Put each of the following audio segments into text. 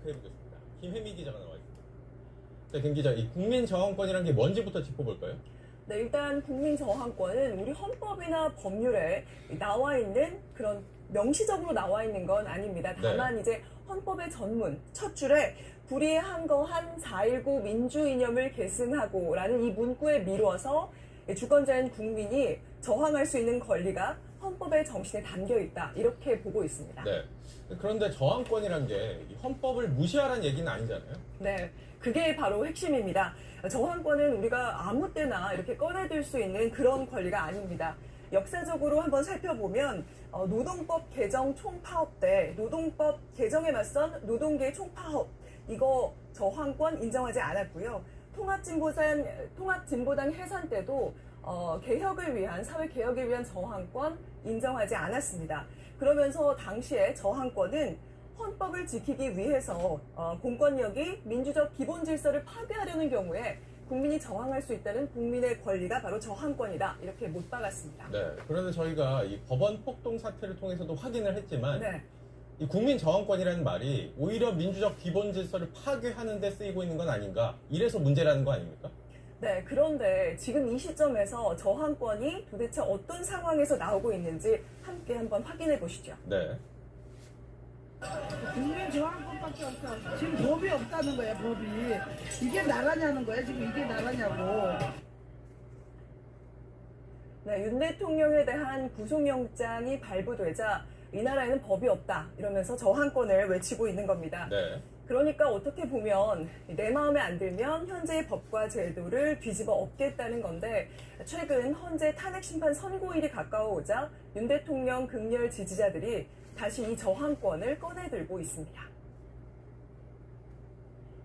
체크해 보겠습니다. 김혜미 기자가 나와 있습니다. 자, 김 기자, 이 국민 저항권이라는 게 뭔지부터 짚어볼까요? 네, 일단 국민 저항권은 우리 헌법이나 법률에 나와 있는 그런 명시적으로 나와 있는 건 아닙니다. 다만 이제 헌법의 전문 첫 줄에 불의한 거한 4.19 민주 이념을 계승하고라는 이 문구에 미루어서 주권자인 국민이 저항할 수 있는 권리가 헌법의 정신에 담겨 있다 이렇게 보고 있습니다. 네. 그런데 저항권이란 게이 헌법을 무시하라는 얘기는 아니잖아요. 네, 그게 바로 핵심입니다. 저항권은 우리가 아무 때나 이렇게 꺼내들 수 있는 그런 권리가 아닙니다. 역사적으로 한번 살펴보면 어, 노동법 개정 총파업 때 노동법 개정에 맞선 노동계 총파업 이거 저항권 인정하지 않았고요. 통합진보당 통합진보당 해산 때도 어, 개혁을 위한 사회 개혁을 위한 저항권 인정하지 않았습니다. 그러면서 당시에 저항권은 헌법을 지키기 위해서 어, 공권력이 민주적 기본 질서를 파괴하려는 경우에 국민이 저항할 수 있다는 국민의 권리가 바로 저항권이다 이렇게 못 박았습니다. 네. 그런데 저희가 이 법원 폭동 사태를 통해서도 확인을 했지만 네. 이 국민 저항권이라는 말이 오히려 민주적 기본 질서를 파괴하는 데 쓰이고 있는 건 아닌가? 이래서 문제라는 거 아닙니까? 네, 그런데 지금 이 시점에서 저항권이 도대체 어떤 상황에서 나오고 있는지 함께 한번 확인해 보시죠. 네. 국민 저항권밖에 없어. 지금 법이 없다는 거야, 법이. 이게 나라냐는 거야, 지금 이게 나라냐고. 네, 윤 대통령에 대한 구속영장이 발부되자 이 나라에는 법이 없다 이러면서 저항권을 외치고 있는 겁니다. 네. 그러니까 어떻게 보면 내 마음에 안 들면 현재의 법과 제도를 뒤집어 엎겠다는 건데 최근 헌재 탄핵 심판 선고일이 가까워오자 윤 대통령 극렬 지지자들이 다시 이 저항권을 꺼내들고 있습니다.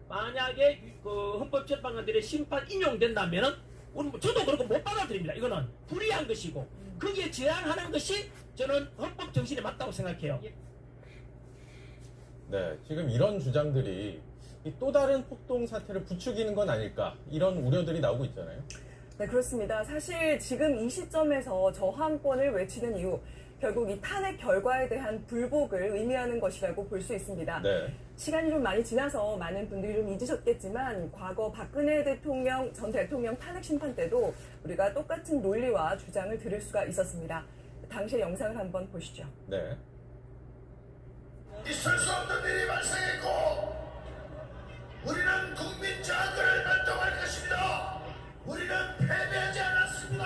만약에 그 헌법재판관들의 심판 인용된다면은 우리 뭐 저도 그렇고 못 받아들입니다. 이거는 불이한 것이고 거기에 저항하는 것이 저는 헌법 정신에 맞다고 생각해요. 네. 지금 이런 주장들이 이또 다른 폭동 사태를 부추기는 건 아닐까? 이런 우려들이 나오고 있잖아요. 네, 그렇습니다. 사실 지금 이 시점에서 저항권을 외치는 이유, 결국 이 탄핵 결과에 대한 불복을 의미하는 것이라고 볼 수 있습니다. 네. 시간이 좀 많이 지나서 많은 분들이 좀 잊으셨겠지만 과거 박근혜 대통령 전 대통령 탄핵 심판 때도 우리가 똑같은 논리와 주장을 들을 수가 있었습니다. 당시의 영상을 한번 보시죠. 네. 있을 수 없는 일이 발생했고 우리는 국민 저항을 발동할 것입니다. 우리는 패배하지 않았습니다.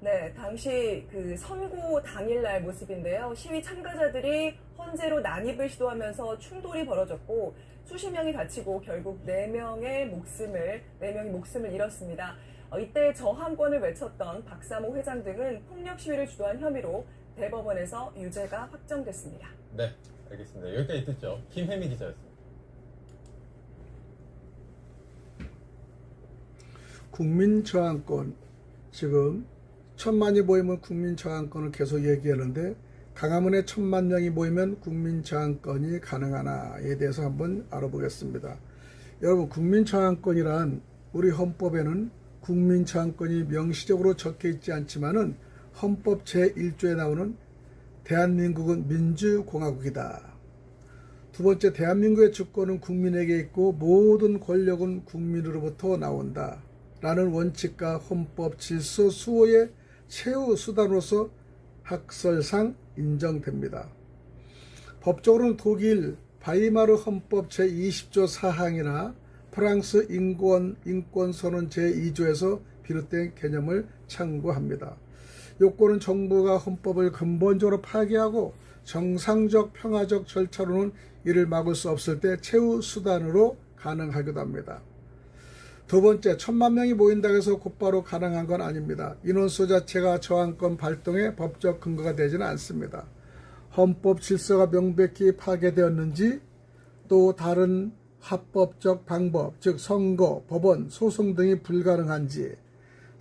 네, 당시 그 선고 당일날 모습인데요. 시위 참가자들이 헌재로 난입을 시도하면서 충돌이 벌어졌고 수십 명이 다치고 결국 네 명의 목숨을 네 명이 목숨을 잃었습니다. 어, 이때 저항권을 외쳤던 박사모 회장 등은 폭력 시위를 주도한 혐의로 대법원에서 유죄가 확정됐습니다. 네. 알겠습니다. 여기까지 듣죠. 김혜미 기자였습니다. 국민 저항권 지금 천만이 모이면 국민 저항권을 계속 얘기하는데 강화문에 천만 명이 모이면 국민 저항권이 가능하나에 대해서 한번 알아보겠습니다. 여러분 국민 저항권이란 우리 헌법에는 국민 저항권이 명시적으로 적혀 있지 않지만은 헌법 제1조에 나오는 대한민국은 민주공화국이다. 두 번째, 대한민국의 주권은 국민에게 있고 모든 권력은 국민으로부터 나온다. 라는 원칙과 헌법 질서 수호의 최후 수단으로서 학설상 인정됩니다. 법적으로는 독일 바이마르 헌법 제20조 사항이나 프랑스 인권, 인권선언 제2조에서 비롯된 개념을 참고합니다. 요건은 정부가 헌법을 근본적으로 파괴하고 정상적 평화적 절차로는 이를 막을 수 없을 때 최후 수단으로 가능하기도 합니다. 두 번째, 천만 명이 모인다고 해서 곧바로 가능한 건 아닙니다. 인원수 자체가 저항권 발동의 법적 근거가 되지는 않습니다. 헌법 질서가 명백히 파괴되었는지 또 다른 합법적 방법, 즉 선거, 법원, 소송 등이 불가능한지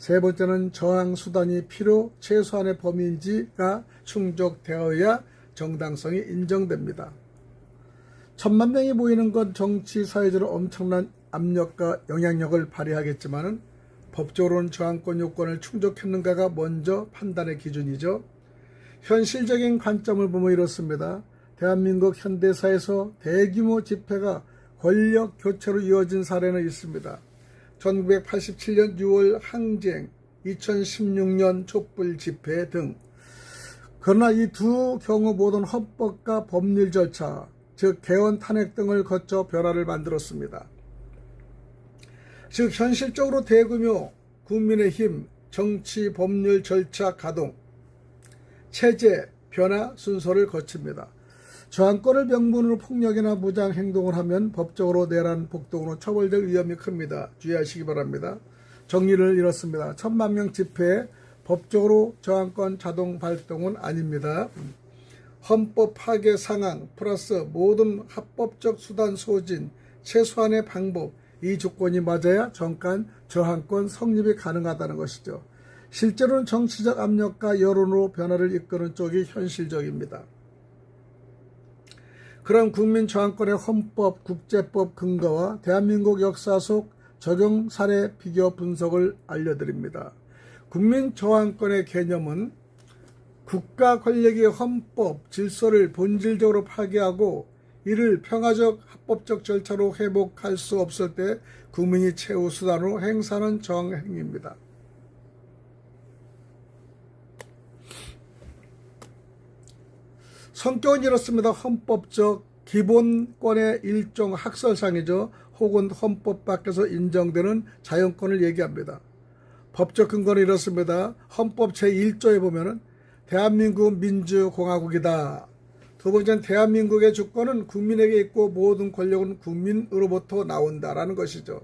세 번째는 저항 수단이 필요 최소한의 범위인지가 충족되어야 정당성이 인정됩니다. 천만 명이 모이는 건 정치 사회적으로 엄청난 압력과 영향력을 발휘하겠지만은 법적으로는 저항권 요건을 충족했는가가 먼저 판단의 기준이죠. 현실적인 관점을 보면 이렇습니다. 대한민국 현대사에서 대규모 집회가 권력 교체로 이어진 사례는 있습니다. 1987년 6월 항쟁, 2016년 촛불 집회 등. 그러나 이 두 경우 모든 헌법과 법률 절차, 즉 개헌 탄핵 등을 거쳐 변화를 만들었습니다. 즉 현실적으로 대규모 국민의힘 정치 법률 절차 가동, 체제 변화 순서를 거칩니다. 저항권을 명분으로 폭력이나 무장 행동을 하면 법적으로 내란 복동으로 처벌될 위험이 큽니다. 주의하시기 바랍니다. 정리를 잃었습니다. 천만 명 집회에 법적으로 저항권 자동 발동은 아닙니다. 헌법 파괴 상황 플러스 모든 합법적 수단 소진 최소한의 방법 이 조건이 맞아야 정권 저항권 성립이 가능하다는 것이죠. 실제로는 정치적 압력과 여론으로 변화를 이끄는 쪽이 현실적입니다. 그런 국민 저항권의 헌법, 국제법 근거와 대한민국 역사 속 적용 사례 비교 분석을 알려드립니다. 국민 저항권의 개념은 국가 권력의 헌법, 질서를 본질적으로 파괴하고 이를 평화적 합법적 절차로 회복할 수 없을 때 국민이 최후 수단으로 행사하는 저항 행위입니다. 성격은 이렇습니다. 헌법적 기본권의 일종 학설상이죠. 혹은 헌법 밖에서 인정되는 자연권을 얘기합니다. 법적 근거는 이렇습니다. 헌법 제1조에 보면은 대한민국 민주공화국이다. 두 번째는 대한민국의 주권은 국민에게 있고 모든 권력은 국민으로부터 나온다라는 것이죠.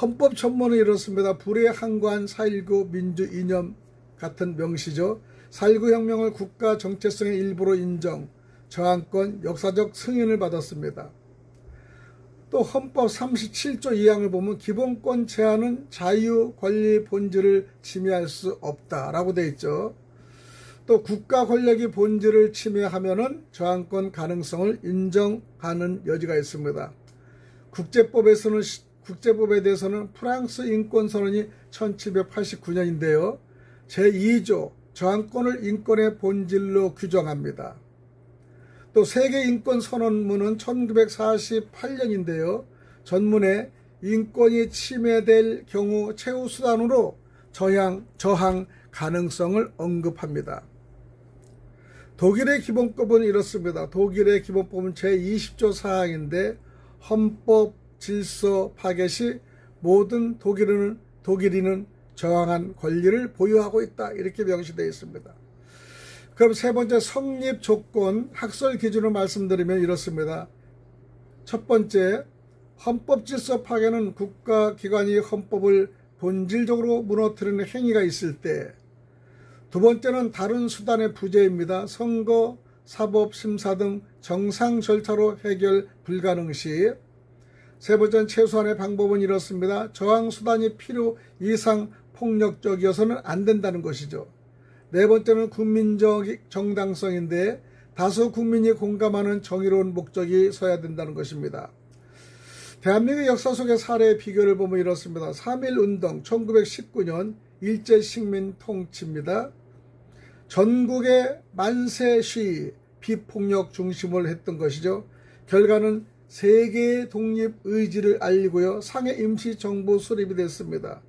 헌법 전문은 이렇습니다. 불의 항관 4.19 민주 이념 같은 명시죠. 4.19 혁명을 국가 정체성의 일부로 인정, 저항권 역사적 승인을 받았습니다. 또 헌법 37조 2항을 보면 기본권 제한은 자유 권리 본질을 침해할 수 없다라고 되어 있죠. 또 국가 권력이 본질을 침해하면은 저항권 가능성을 인정하는 여지가 있습니다. 국제법에서는 국제법에 대해서는 프랑스 인권 선언이 1789년인데요. 제2조 저항권을 인권의 본질로 규정합니다. 또 세계 인권 선언문은 1948년인데요. 전문에 인권이 침해될 경우 최후 수단으로 저항 저항 가능성을 언급합니다. 독일의 기본법은 이렇습니다. 독일의 기본법은 제20조 사항인데 헌법 질서 파괴 시 모든 독일인은, 독일인은 저항한 권리를 보유하고 있다. 이렇게 명시되어 있습니다. 그럼 세 번째 성립 조건 학설 기준을 말씀드리면 이렇습니다. 첫 번째 헌법 질서 파괴는 국가 기관이 헌법을 본질적으로 무너뜨리는 행위가 있을 때 두 번째는 다른 수단의 부재입니다. 선거, 사법, 심사 등 정상 절차로 해결 불가능 시. 세 번째는 최소한의 방법은 이렇습니다. 저항 수단이 필요 이상 폭력적이어서는 안 된다는 것이죠. 네 번째는 국민적 정당성인데 다수 국민이 공감하는 정의로운 목적이 서야 된다는 것입니다. 대한민국 역사 속의 사례의 비교를 보면 이렇습니다. 3.1운동 1919년 일제식민 통치입니다. 전국의 만세 시위, 비폭력 중심을 했던 것이죠. 결과는 세계의 독립 의지를 알리고요. 상해 임시정부 수립이 됐습니다.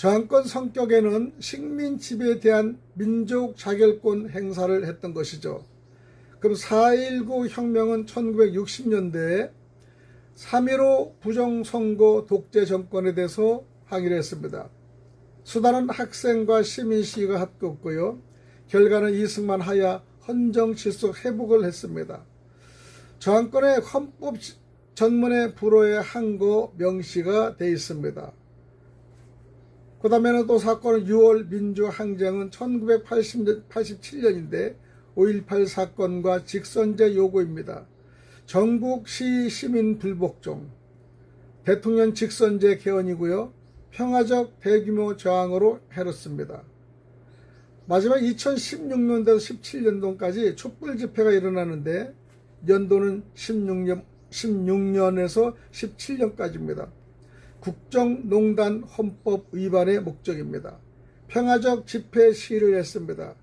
저항권 성격에는 식민 지배에 대한 민족 자결권 행사를 했던 것이죠. 그럼 4.19 혁명은 1960년대에 3.15 부정선거 독재 정권에 대해서 항의를 했습니다. 수단은 학생과 시민 시위가 합겼고요. 결과는 이승만 하야 헌정 질서 회복을 했습니다. 저항권의 헌법 전문의 불호의 항고 명시가 되어 있습니다. 그 다음에는 또 사건은 6월 민주항쟁은 1987년인데 5.18 사건과 직선제 요구입니다. 전국 시 시민 불복종, 대통령 직선제 개헌이고요. 평화적 대규모 저항으로 해롭습니다. 마지막 2016년부터 17년도까지 촛불 집회가 일어나는데 연도는 16년, 16년에서 17년까지입니다. 국정농단 헌법 위반의 목적입니다. 평화적 집회 시위를 했습니다.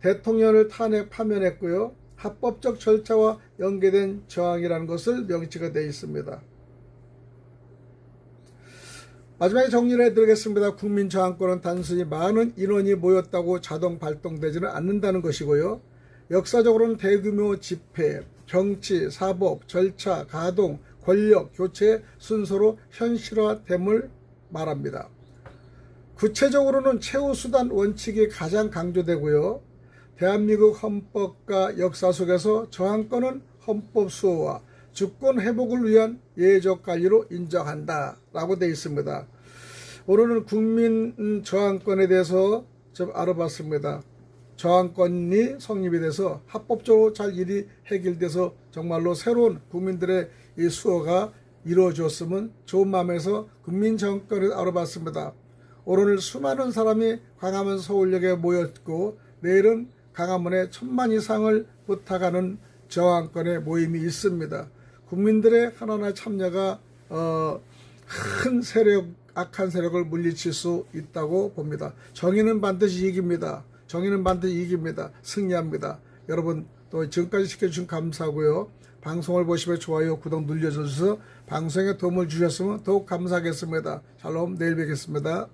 대통령을 탄핵 파면했고요. 합법적 절차와 연계된 저항이라는 것을 명시가 되어 있습니다. 마지막에 정리를 해드리겠습니다. 국민 저항권은 단순히 많은 인원이 모였다고 자동 발동되지는 않는다는 것이고요. 역사적으로는 대규모 집회, 정치, 사법, 절차, 가동, 권력, 교체 순서로 현실화됨을 말합니다. 구체적으로는 최후 수단 원칙이 가장 강조되고요. 대한민국 헌법과 역사 속에서 저항권은 헌법 수호와 주권 회복을 위한 예적 관리로 인정한다. 라고 되어 있습니다. 오늘은 국민 저항권에 대해서 좀 알아봤습니다. 저항권이 성립이 돼서 합법적으로 잘 일이 해결돼서 정말로 새로운 국민들의 이 수호가 이루어졌으면 좋은 마음에서 국민 정권을 알아봤습니다. 오늘 수많은 사람이 광화문 서울역에 모였고 내일은 강화문에 천만 이상을 부탁하는 저항권의 모임이 있습니다. 국민들의 하나하나 참여가 어, 큰 세력, 악한 세력을 물리칠 수 있다고 봅니다. 정의는 반드시 이깁니다. 정의는 반드시 이깁니다. 승리합니다. 여러분 또 지금까지 지켜주신 감사하고요. 방송을 보시면 좋아요, 구독 눌러주셔서 방송에 도움을 주셨으면 더욱 감사하겠습니다. 샬롬 내일 뵙겠습니다.